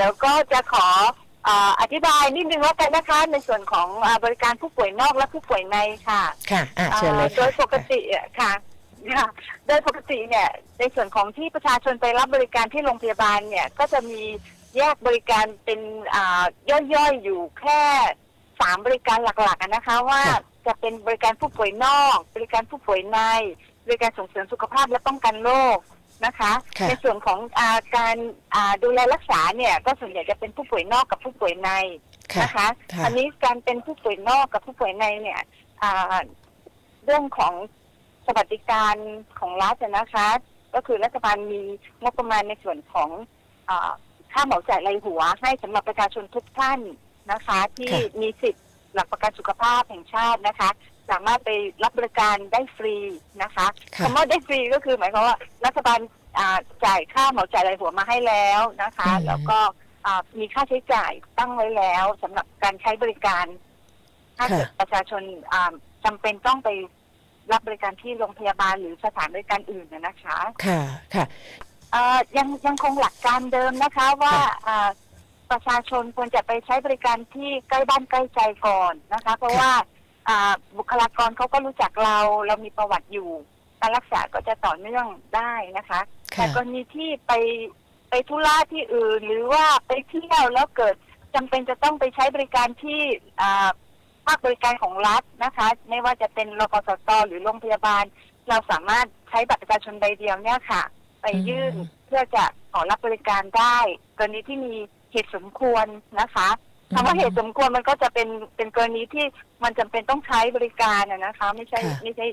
ดี๋ยวก็จะขอเอ่ออธิบายนิดนึงแล้วกันนะคะ ในส่วนของเอ่อบริการผู้ป่วยนอกและผู้ป่วยในค่ะค่ะอะเชิญเลยอ่าโดยปกติอะค่ะค่ะโดยปกติเนี่ยในส่วนของที่ประชาชนไปรับบริการที่โรงพยาบาลเนี่ยก็จะมีแยกบริการเป็นอ่าย่อยๆอยู่แค่สามบริการหลักๆอะนะคะว่าจะเป็นบริการผู้ป่วยนอก บริการผู้ป่วยใน บริการส่งเสริมสุขภาพและป้องกันโรค นะคะ ค่ะ ในส่วนของอาการอ่าดูแลรักษาเนี่ยก็ส่วนใหญ่จะเป็นผู้ป่วยนอกกับผู้ป่วยในค่ะ นะคะค่ะ อันนี้การเป็นผู้ป่วยนอกกับผู้ป่วยในเนี่ยอ่าเรื่องของสวัสดิการของรัฐอะนะคะ ก็คือรัฐบาลมีงบประมาณในส่วนของอาค่าเหมาจ่ายรายหัว ให้สำหรับประชาชนทุกท่านนะคะ ที่ค่ะ มีสิทธิ์หลักประกันสุขภาพแห่งชาตินะคะ สามารถไปรับบริการได้ฟรีนะคะค่ะคำว่าได้ฟรีก็คือหมายความว่ารัฐบาลอ่าจ่ายค่าเหมาจ่ายรายหัวมาให้แล้วนะคะอืมแล้วก็อ่ามีค่าใช้จ่ายตั้งไว้แล้วสำหรับการใช้บริการ ถ้าเกิดประชาชนอ่าจำเป็นต้องไปรับบริการที่โรงพยาบาลหรือสถานบริการอื่นนะนะคะ ค่ะค่ะเอ่อยังยังคงหลักการเดิมนะคะว่าค่ะอ่าประชาชนควรจะไปใช้บริการที่ใกล้บ้านใกล้ใจก่อนนะคะ เพราะค่ะว่าอ่า บุคลากรเขาก็รู้จักเรา เรามีประวัติอยู่ การรักษาก็จะต่อเนื่องได้นะคะ แต่ค่ะกรณีที่ไปไปธุระที่อื่น หรือว่าไปเที่ยวแล้วเกิดจำเป็นจะต้องไปใช้บริการที่อ่าภาคบริการของรัฐนะคะ ไม่ว่าจะเป็นรพสตหรือโรงพยาบาล เราสามารถใช้บัตรประชาชนใบเดียวเนี่ยค่ะ ไปยื่นอืมเพื่อจะขอรับบริการได้ กรณีที่มีเหตุสมควรนะคะ คำว่าเหตุสมควรมันก็จะเป็นเป็นกรณีที่มันจำเป็นต้องใช้บริการอะนะคะ ไม่ใช่ค่ะไม่ใช่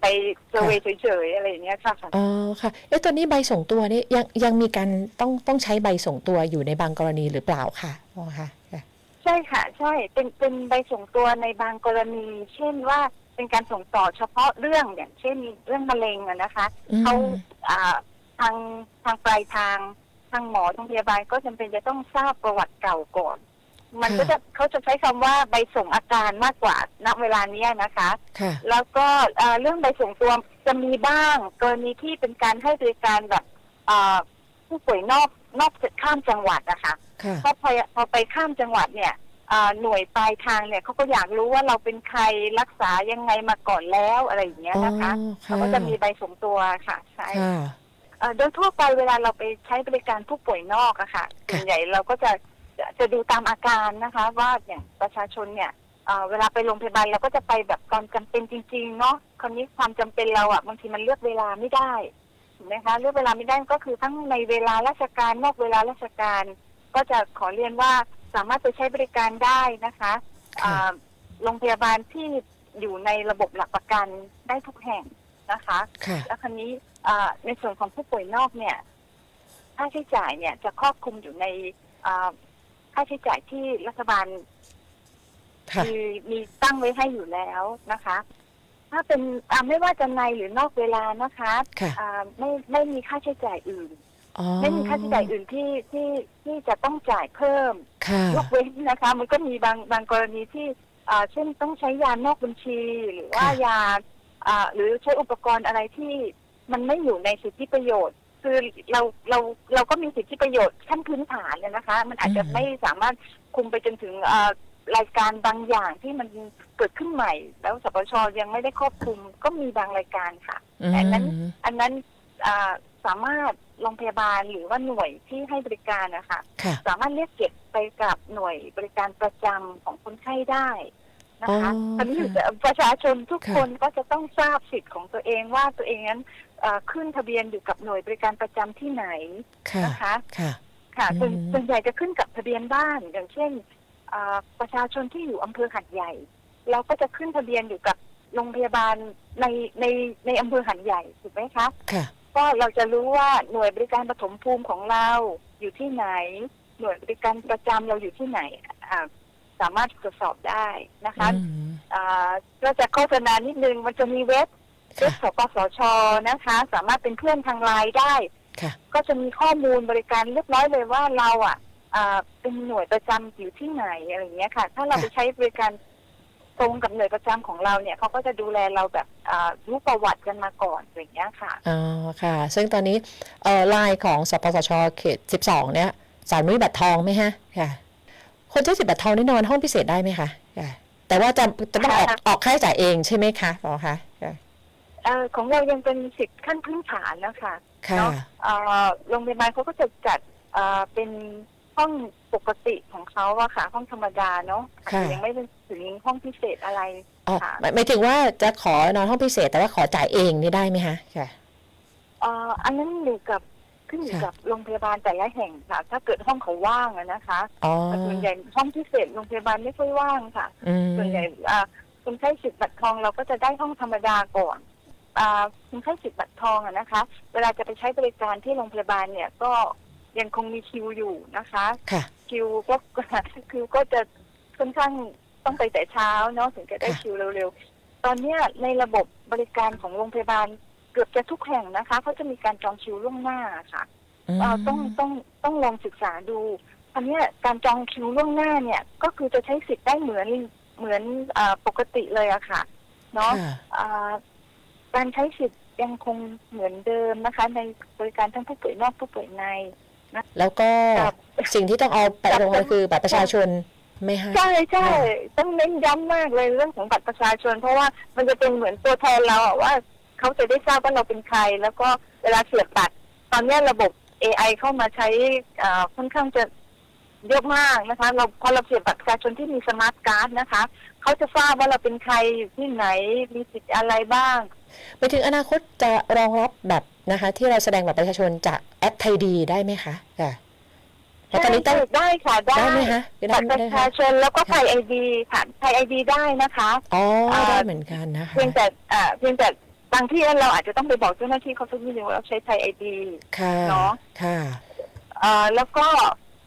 ไปเซอร์เวย์เฉยๆอะไรอย่างเงี้ยค่ะอ๋อค่ะเอ๊ะตอนนี้ใบส่งตัวนี่ยังยังมีการต้องต้องใช้ใบส่งตัวอยู่ในบางกรณีหรือเปล่าค่ะอ๋อค่ะค่ะใช่ค่ะ ใช่เป็นเป็นใบส่งตัวในบางกรณี เช่นว่าเป็นการส่งต่อเฉพาะเรื่องอย่างเช่นเรื่องมะเร็งอะนะคะอืมเขาอ่าทางทางปลายทางทางหมอทางพยาบาลก็จำเป็นจะต้องทราบประวัติเก่าก่อน มันก็จะเขาจะใช้คำว่าใบส่งอาการมากกว่าณเวลาเนี้ยนะคะค่ะแล้วก็เอ่อเรื่องใบส่งตัวจะมีบ้าง กรณีที่เป็นการให้บริการแบบเอ่อผู้ป่วยนอกนอกข้ามจังหวัดนะคะค่ะเพราะพอพอไปข้ามจังหวัดเนี่ยเอ่อหน่วยปลายทางเนี่ยเขาก็อยากรู้ว่าเราเป็นใครรักษายังไงมาก่อนแล้วอะไรอย่างเงี้ยนะคะอ๋อเขาก็จะมีใบส่งตัวค่ะใช่ค่ะเอ่อโดยทั่วไปเวลาเราไปใช้บริการผู้ป่วยนอกอะค่ะค่ะส่วนใหญ่เราก็จะ จะจะดูตามอาการนะคะ ว่าอย่างประชาชนเนี่ยเอ่อเวลาไปโรงพยาบาลเราก็จะไปแบบตอนจำเป็นจริง ๆ เนาะคราวนี้ความจำเป็นเราอะบางทีมันเลือกเวลาไม่ได้ถูกไหมคะเลือกเวลาไม่ได้ก็คือทั้งในเวลาราชการนอกเวลาราชการ ก็จะขอเรียนว่าสามารถไปใช้บริการได้นะคะค่ะอ่าโรงพยาบาลที่อยู่ในระบบหลักประกันได้ทุกแห่งนะคะ ค่ะ แล้วคราวนี้อ่าในส่วนของผู้ป่วยนอกเนี่ยค่าใช้จ่ายเนี่ยจะครอบคลุมอยู่ในอ่าค่าใช้จ่ายที่รัฐบาลค่ะ มีมีตั้งไว้ให้อยู่แล้วนะคะ ถ้าเป็นอ่าไม่ว่าจะในหรือนอกเวลานะคะค่ะ อ่าไม่ไม่มีค่าใช้จ่ายอื่น อ๋อไม่มีค่าใช้จ่ายอื่นที่ที่ที่จะต้องจ่ายเพิ่ม ค่ะ ยกเว้นนะคะ มันก็มีบางบางกรณีที่อ่าเช่นต้องใช้ยานอกบัญชีหรือว่าค่ะ ยาอ่าหรือใช้อุปกรณ์อะไรที่มันไม่อยู่ในสิทธิประโยชน์ คือเราเราเราก็มีสิทธิประโยชน์ขั้นพื้นฐานเนี่ยนะคะ มันอาจจะไม่สามารถคุมไปจนถึงอ่ารายการบางอย่างที่มันเกิดขึ้นใหม่ แล้วสปชยังไม่ได้ครอบคลุมก็มีบางรายการค่ะแต่อันนั้นอืมอันนั้นอ่าสามารถโรงพยาบาลหรือว่าหน่วยที่ให้บริการนะคะค่ะ สามารถเรียกเก็บไปกับหน่วยบริการประจำของคนไข้ได้ นะคะอ๋อตอนนี้ค่ะประชาชนทุกค่ะคนก็จะต้องทราบสิทธิ์ของตัวเองว่าตัวเองนั้นเอ่อขึ้นทะเบียนอยู่กับหน่วยบริการประจำที่ไหนค่ะนะคะค่ะค่ะส่วนอืมส่วนใหญ่จะขึ้นกับทะเบียนบ้าน อย่างเช่นเอ่อประชาชนที่อยู่อำเภอหัดใหญ่ เราก็จะขึ้นทะเบียนอยู่กับโรงพยาบาลในในในอำเภอหัดใหญ่ถูกไหมคะค่ะก็เราจะรู้ว่าหน่วยบริการปฐมภูมิของเราอยู่ที่ไหน หน่วยบริการประจำเราอยู่ที่ไหนอ่า สามารถตรวจสอบได้นะคะอืมอ่าก็จะโฆษณานิดนึงมันจะมีเว็บเว็บค่ะสปสชนะคะ สามารถเป็นเพื่อนทางไลน์ได้ค่ะก็จะมีข้อมูลบริการเรียบร้อยเลยว่าเราอะอ่าเป็นหน่วยประจำอยู่ที่ไหนอะไรอย่างเงี้ยค่ะ ถ้าเราค่ะไปใช้บริการตรงกับหน่วยประจำของเราเนี่ยเขาก็จะดูแลเราแบบอ่ารู้ประวัติกันมาก่อนอย่างเงี้ยค่ะอ๋อค่ะ ซึ่งตอนนี้เอ่อไลน์ของสปสชเขต 12 เนี่ยสาวนุ้ยบัตรทองไหมฮะค่ะ คนใช้สิทธิ์บัตรทองนี่นอนห้องพิเศษได้ไหมคะค่ะแต่ว่าจะจะต้องออกค่ะออกค่าใช้จ่ายเองใช่ไหมคะหมอคะค่ะเอ่อของเรายังเป็นสิทธิ์ขั้นพื้นฐานนะคะค่ะเนาะเอ่อโรงพยาบาลเขาก็จะจัดเอ่อเป็นห้องปกติของเขาอะค่ะ ห้องธรรมดาเนาะอาจจะยังไม่เป็นถึงห้องพิเศษอะไรอ๋อค่ะหมายหมายถึงว่าจะขอนอนห้องพิเศษ แต่ว่าขอจ่ายเองนี่ได้ไหมคะค่ะเอ่ออันนั้นอยู่กับ ขึ้นอยู่ค่ะกับโรงพยาบาลแต่ละแห่งค่ะ ถ้าเกิดห้องเขาว่างอะนะคะอ๋อแต่ส่วนใหญ่ห้องพิเศษโรงพยาบาลไม่ค่อยว่างค่ะอืมส่วนใหญ่อ่าคนไข้สิทธิ์บัตรทองเราก็จะได้ห้องธรรมดาก่อนอ่าคนไข้สิทธิ์บัตรทองอะนะคะ เวลาจะไปใช้บริการที่โรงพยาบาลเนี่ยก็ยังคงมีคิวอยู่นะคะค่ะคิวก็คิวก็จะค่อนข้างต้องไปแต่เช้าเนาะถึงจะได้ค่ะคิวเร็วๆ ตอนเนี้ยในระบบบริการของโรงพยาบาล เกือบจะทุกแห่งนะคะเขาจะมีการจองคิวล่วงหน้าค่ะมเอ่อต้องต้องต้องลองศึกษาดู อันเนี้ยการจองคิวล่วงหน้าเนี่ย ก็คือจะใช้สิทธิ์ได้เหมือนเหมือนอาปกติเลยอะค่ะเนาะค่ะอ่าการใช้สิทธิ์ยังคงเหมือนเดิมนะคะ ในบริการทั้งผู้ป่วยนอกผู้ป่วยในแล้วก็ครับสิ่งที่ต้องเอาไปครับโรงพยาบาลคือบัตรประชาชนไม่ให้ใช่ใช่ค่ะต้องเน้นย้ำมากเลยเรื่องของบัตรประชาชน เพราะว่ามันจะเป็นเหมือนตัวแทนเราอะว่า เขาจะได้ทราบว่าเราเป็นใคร แล้วก็เวลาเสียบบัตรตอนเนี้ยระบบ AI เข้ามาใช้อ่าค่อนข้างจะเยอะมากนะคะ เราพอเราเสียบบัตรประชาชนที่มีสมาร์ทการ์ดนะคะเขาจะทราบว่าเราเป็นใครอยู่ที่ไหนมีสิทธิ์อะไรบ้างไปถึงอนาคตจะรองรับแบบนะคะ ที่เราแสดงบัตรประชาชนจากแอปไทยดีได้ไหมคะค่ะแล้วตอนนี้ต้องใช่ได้ค่ะได้ได้ไหมคะได้บัตรไหมประได้ชาคะชนแล้วก็ไทค่ะยไอดีค่ะไทยไอดีได้นะคะอ๋ออ่าได้เหมือนกันนะคะเพียงแต่อ่าเพียงแต่ บางที่เราอาจจะต้องไปบอกเจ้าหน้าที่เขาสักนิดนึงว่าเราใช้ไทยไอดีค่ะเนาะค่ะเอ่อแล้วก็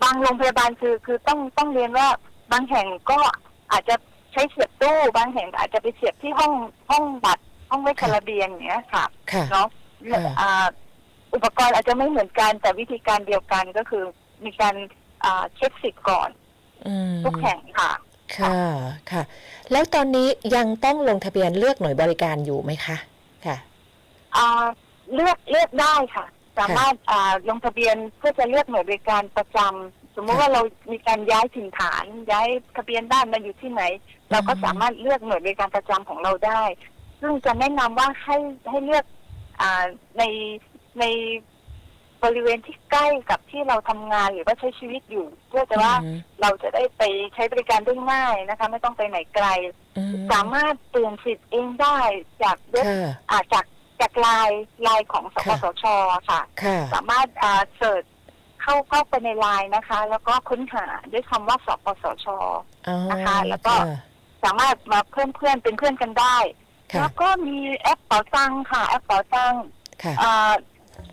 บางโรงพยาบาลคือคือต้องต้องเรียนว่าบางแห่งก็อาจจะใช้เสียบตู้บางแห่งอาจจะไปเสียบที่ห้องห้องบัตรห้องไว้คาราเบียนอย่างเงี้ยค่ะค่ะเนาะค่ะอ่าอุปกรณ์อาจจะไม่เหมือนกันแต่วิธีการเดียวกันก็คือมีการอ่าเช็คสิทธิ์ก่อนอืมทุกแห่งค่ะ ค่ะค่ะ แล้วตอนนี้ยังต้องลงทะเบียนเลือกหน่วยบริการอยู่ไหมคะ ค่ะอ่าเลือกเลือกได้ค่ะ สามารถอ่าลงทะเบียนเพื่อจะเลือกหน่วยบริการประจำสมมติค่ะว่าเรามีการย้ายถิ่นฐานย้ายทะเบียนบ้านมาอยู่ที่ไหน เราก็อืมสามารถเลือกหน่วยบริการประจำของเราได้ ซึ่งจะแนะนำว่าให้ให้เลือกอ่าในใน บริเวณที่ใกล้กับที่เราทำงานหรือว่าใช้ชีวิตอยู่ เพื่อจะว่าอืม เราจะได้ไปใช้บริการได้ง่ายนะคะ ไม่ต้องไปไหนไกล อืมสามารถเปลี่ยนสิทธิ์เองได้จากเว็บค่ะ อ่าจากจากไลน์ไลน์ของสปค่ะ สชค่ะ ค่ะ สามารถอ่าเสิร์ชเข้าเข้าไปในไลน์นะคะ แล้วก็ค้นหาด้วยคำว่าสปสช อ๋อนะคะแล้วก็ค่ะสามารถมาเพื่อนเพื่อนเป็นเพื่อนกันได้ ค่ะแล้วก็มีแอปเป๋าตังค่ะ แอปเป๋าตังค่ะอ่า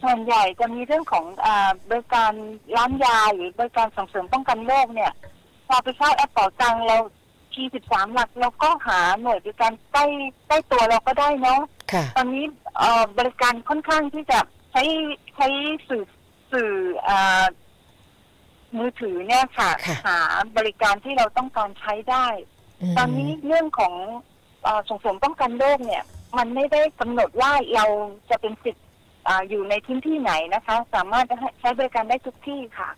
ส่วนใหญ่จะมีเรื่องของอาบริการร้านยาหรือบริการส่งเสริมป้องกันโรคเนี่ยพอไปเข้าแอปเป๋าตังเราทีสิบสามหลักเราก็หาหน่วยบริการใกล้ใกล้ตัวเราก็ได้เนาะค่ะตอนนี้เอ่อบริการค่อนข้างที่จะใช้ใช้สื่อสื่อเอ่อมือถือเนี่ยค่ะค่ะหาบริการที่เราต้องการใช้ได้มตอนนี้เรื่องของเอ่อส่งเสริมป้องกันโรคเนี่ย มันไม่ได้กำหนดว่าเราจะเป็นสิทธิ์ อาอยู่ในพื้นที่ไหนนะคะ สามารถจะให้ใช้บริการได้ทุกที่ค่ะ